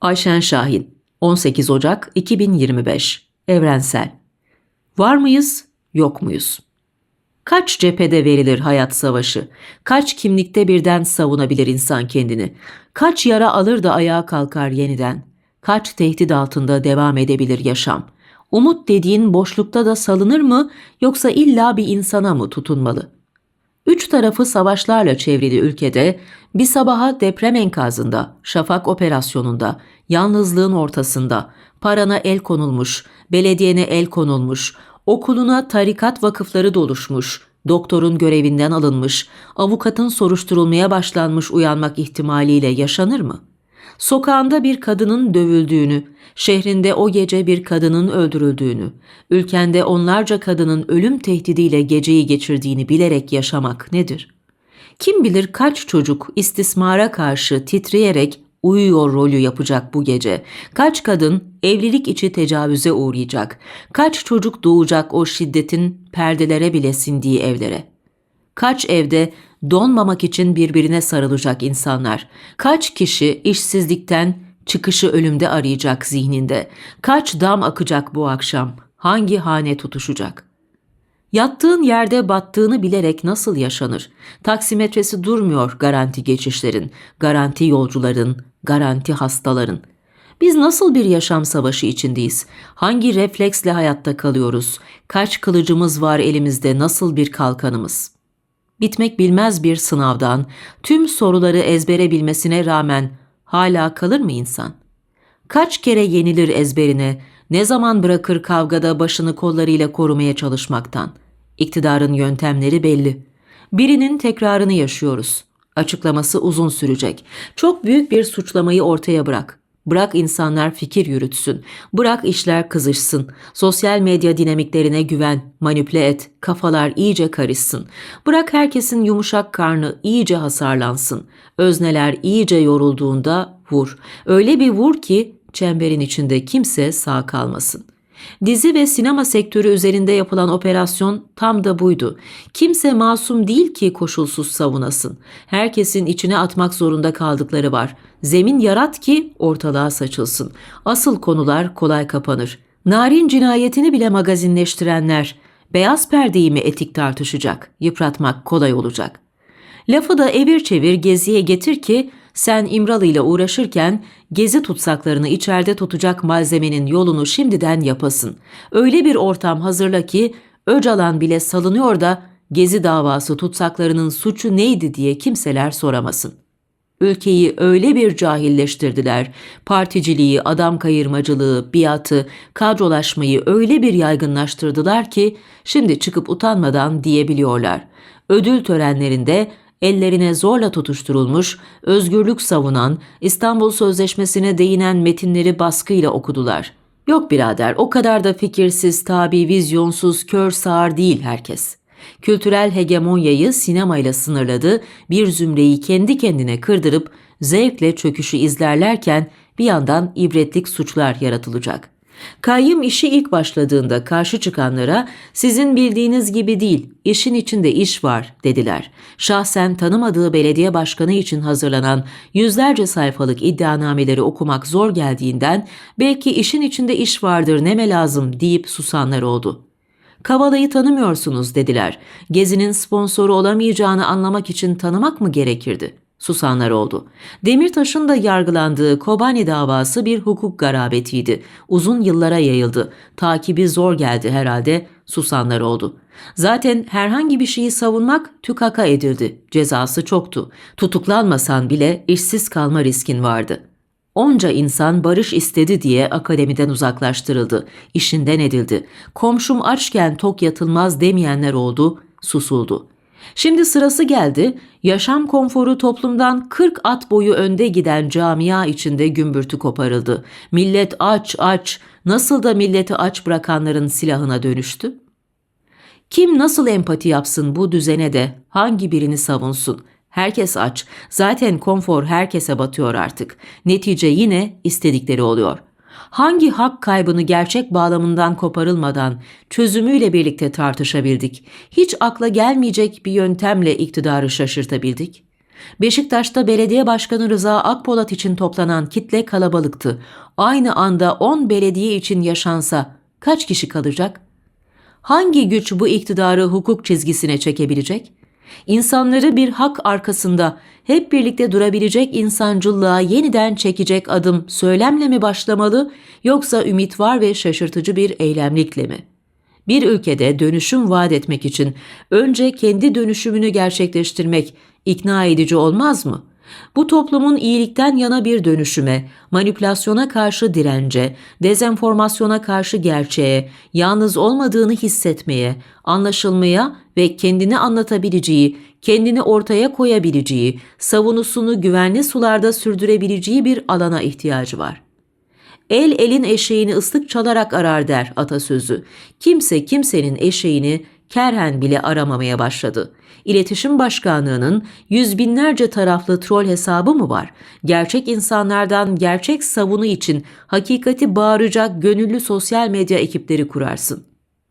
Ayşen Şahin 18 Ocak 2025 Evrensel Var mıyız, yok muyuz? Kaç cephede verilir hayat savaşı? Kaç kimlikte birden savunabilir insan kendini? Kaç yara alır da ayağa kalkar yeniden? Kaç tehdit altında devam edebilir yaşam? Umut dediğin boşlukta da salınır mı yoksa illa bir insana mı tutunmalı? Üç tarafı savaşlarla çevrili ülkede bir sabaha deprem enkazında, şafak operasyonunda, yalnızlığın ortasında, parana el konulmuş, belediyene el konulmuş, okuluna tarikat vakıfları doluşmuş, doktorun görevinden alınmış, avukatın soruşturulmaya başlanmış uyanmak ihtimaliyle yaşanır mı? Sokağında bir kadının dövüldüğünü, şehrinde o gece bir kadının öldürüldüğünü, ülkende onlarca kadının ölüm tehdidiyle geceyi geçirdiğini bilerek yaşamak nedir? Kim bilir kaç çocuk istismara karşı titreyerek uyuyor rolü yapacak bu gece. Kaç kadın evlilik içi tecavüze uğrayacak. Kaç çocuk doğacak o şiddetin perdelere bile sindiği evlere. Kaç evde donmamak için birbirine sarılacak insanlar. Kaç kişi işsizlikten çıkışı ölümde arayacak zihninde. Kaç dam akacak bu akşam. Hangi hane tutuşacak? Yattığın yerde battığını bilerek nasıl yaşanır? Taksimetresi durmuyor garanti geçişlerin, garanti yolcuların, garanti hastaların. Biz nasıl bir yaşam savaşı içindeyiz? Hangi refleksle hayatta kalıyoruz? Kaç kılıcımız var elimizde, nasıl bir kalkanımız? Bitmek bilmez bir sınavdan, tüm soruları ezbere bilmesine rağmen hala kalır mı insan? Kaç kere yenilir ezberine, ne zaman bırakır kavgada başını kollarıyla korumaya çalışmaktan? İktidarın yöntemleri belli. Birinin tekrarını yaşıyoruz. Açıklaması uzun sürecek. Çok büyük bir suçlamayı ortaya bırak. Bırak insanlar fikir yürütsün. Bırak işler kızışsın. Sosyal medya dinamiklerine güven, manipüle et. Kafalar iyice karışsın. Bırak herkesin yumuşak karnı iyice hasarlansın. Özneler iyice yorulduğunda vur. Öyle bir vur ki çemberin içinde kimse sağ kalmasın. Dizi ve sinema sektörü üzerinde yapılan operasyon tam da buydu. Kimse masum değil ki koşulsuz savunasın. Herkesin içine atmak zorunda kaldıkları var. Zemin yarat ki ortalığa saçılsın. Asıl konular kolay kapanır. Narin cinayetini bile magazinleştirenler beyaz perdeyi mi etik tartışacak? Yıpratmak kolay olacak. Lafı da evir çevir geziye getir ki sen İmralı ile uğraşırken gezi tutsaklarını içeride tutacak malzemenin yolunu şimdiden yapasın. Öyle bir ortam hazırla ki Öcalan bile salınıyor da gezi davası tutsaklarının suçu neydi diye kimseler soramasın. Ülkeyi öyle bir cahilleştirdiler, particiliği, adam kayırmacılığı, biatı, kadrolaşmayı öyle bir yaygınlaştırdılar ki şimdi çıkıp utanmadan diyebiliyorlar. Ödül törenlerinde ellerine zorla tutuşturulmuş, özgürlük savunan, İstanbul Sözleşmesi'ne değinen metinleri baskıyla okudular. Yok birader, o kadar da fikirsiz, tabi, vizyonsuz, kör sağır değil herkes. Kültürel hegemonyayı sinemayla sınırladı, bir zümreyi kendi kendine kırdırıp zevkle çöküşü izlerlerken bir yandan ibretlik suçlar yaratılacak.'' Kayyım işi ilk başladığında karşı çıkanlara sizin bildiğiniz gibi değil, işin içinde iş var dediler. Şahsen tanımadığı belediye başkanı için hazırlanan yüzlerce sayfalık iddianameleri okumak zor geldiğinden belki işin içinde iş vardır neme lazım deyip susanlar oldu. Kavala'yı tanımıyorsunuz dediler. Gezi'nin sponsoru olamayacağını anlamak için tanımak mı gerekirdi?'' Susanlar oldu. Demirtaş'ın da yargılandığı Kobani davası bir hukuk garabetiydi. Uzun yıllara yayıldı. Takibi zor geldi herhalde, susanlar oldu. Zaten herhangi bir şeyi savunmak tükaka edildi. Cezası çoktu. Tutuklanmasan bile işsiz kalma riskin vardı. Onca insan barış istedi diye akademiden uzaklaştırıldı. İşinden edildi. Komşum açken tok yatılmaz demeyenler oldu, susuldu. Şimdi sırası geldi, yaşam konforu toplumdan 40 at boyu önde giden camia içinde gümbürtü koparıldı. Millet aç aç, nasıl da milleti aç bırakanların silahına dönüştü? Kim nasıl empati yapsın bu düzene de hangi birini savunsun? Herkes aç. Zaten konfor herkese batıyor artık. Netice yine istedikleri oluyor hangi hak kaybını gerçek bağlamından koparılmadan çözümüyle birlikte tartışabildik? Hiç akla gelmeyecek bir yöntemle iktidarı şaşırtabildik? Beşiktaş'ta belediye başkanı Rıza Akpolat için toplanan kitle kalabalıktı. Aynı anda 10 belediye için yaşansa kaç kişi kalacak? Hangi güç bu iktidarı hukuk çizgisine çekebilecek? İnsanları bir hak arkasında hep birlikte durabilecek insancılığa yeniden çekecek adım söylemle mi başlamalı yoksa ümit var ve şaşırtıcı bir eylemlikle mi? Bir ülkede dönüşüm vaat etmek için önce kendi dönüşümünü gerçekleştirmek ikna edici olmaz mı? Bu toplumun iyilikten yana bir dönüşüme, manipülasyona karşı dirence, dezenformasyona karşı gerçeğe, yalnız olmadığını hissetmeye, anlaşılmaya ve kendini anlatabileceği, kendini ortaya koyabileceği, savunusunu güvenli sularda sürdürebileceği bir alana ihtiyacı var. El elin eşeğini ıslık çalarak arar der atasözü. Kimse kimsenin eşeğini kerhen bile aramamaya başladı. İletişim Başkanlığı'nın yüz binlerce taraflı troll hesabı mı var? Gerçek insanlardan gerçek savunu için hakikati bağıracak gönüllü sosyal medya ekipleri kurarsın.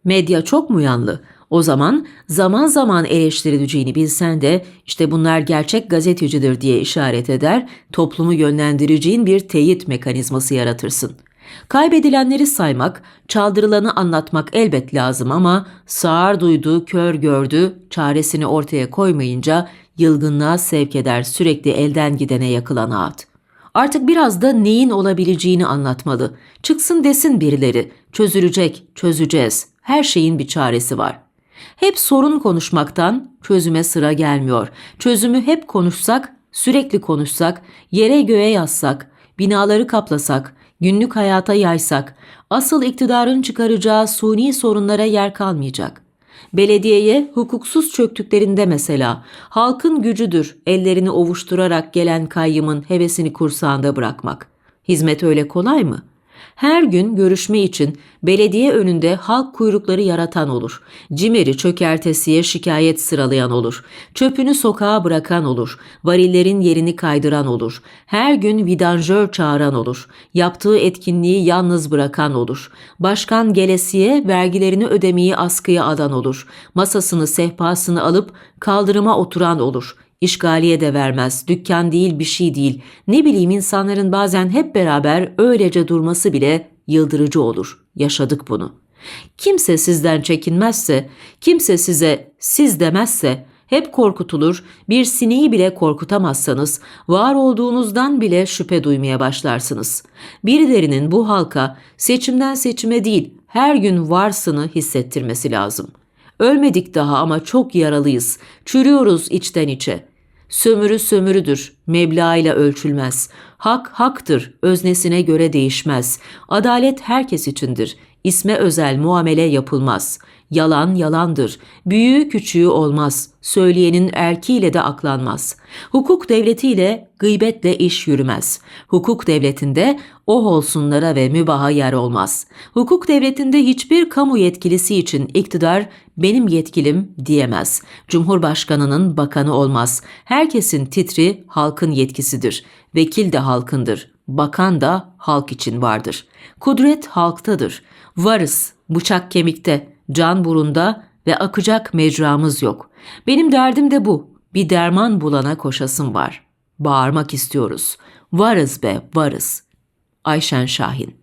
Medya çok mu yanlı? O zaman zaman zaman eleştirileceğini bilsen de işte bunlar gerçek gazetecidir diye işaret eder, toplumu yönlendireceğin bir teyit mekanizması yaratırsın. Kaybedilenleri saymak, çaldırılanı anlatmak elbet lazım ama sağır duydu, kör gördü, çaresini ortaya koymayınca yılgınlığa sevk eder sürekli elden gidene yakılan ağıt. Artık biraz da neyin olabileceğini anlatmalı. Çıksın desin birileri. Çözülecek, çözeceğiz. Her şeyin bir çaresi var. Hep sorun konuşmaktan çözüme sıra gelmiyor. Çözümü hep konuşsak, sürekli konuşsak, yere göğe yazsak, binaları kaplasak, günlük hayata yaysak, asıl iktidarın çıkaracağı suni sorunlara yer kalmayacak. Belediyeye hukuksuz çöktüklerinde mesela halkın gücüdür ellerini ovuşturarak gelen kayyımın hevesini kursağında bırakmak. Hizmet öyle kolay mı? Her gün görüşme için belediye önünde halk kuyrukları yaratan olur. Cimeri çökertesiye şikayet sıralayan olur. Çöpünü sokağa bırakan olur. Varillerin yerini kaydıran olur. Her gün vidanjör çağıran olur. Yaptığı etkinliği yalnız bırakan olur. Başkan gelesiye vergilerini ödemeyi askıya alan olur. Masasını sehpasını alıp kaldırıma oturan olur. İşgaliye de vermez, dükkan değil bir şey değil. Ne bileyim insanların bazen hep beraber öylece durması bile yıldırıcı olur. Yaşadık bunu. Kimse sizden çekinmezse, kimse size siz demezse, hep korkutulur, bir sineği bile korkutamazsanız, var olduğunuzdan bile şüphe duymaya başlarsınız. Birilerinin bu halka seçimden seçime değil, her gün varsını hissettirmesi lazım. Ölmedik daha ama çok yaralıyız. Çürüyoruz içten içe. Sömürü sömürüdür, meblağıyla ölçülmez. Hak haktır, öznesine göre değişmez. Adalet herkes içindir. İsme özel muamele yapılmaz. Yalan yalandır. Büyüğü küçüğü olmaz. Söyleyenin erkiyle de aklanmaz. Hukuk devletiyle gıybetle iş yürümez. Hukuk devletinde oh olsunlara ve mübaha yer olmaz. Hukuk devletinde hiçbir kamu yetkilisi için iktidar benim yetkilim diyemez. Cumhurbaşkanının bakanı olmaz. Herkesin titri halkın yetkisidir. Vekil de halkındır. Bakan da halk için vardır. Kudret halktadır. Varız, bıçak kemikte, can burunda ve akacak mecramız yok. Benim derdim de bu. Bir derman bulana koşasım var. Bağırmak istiyoruz. Varız be, varız. Ayşen Şahin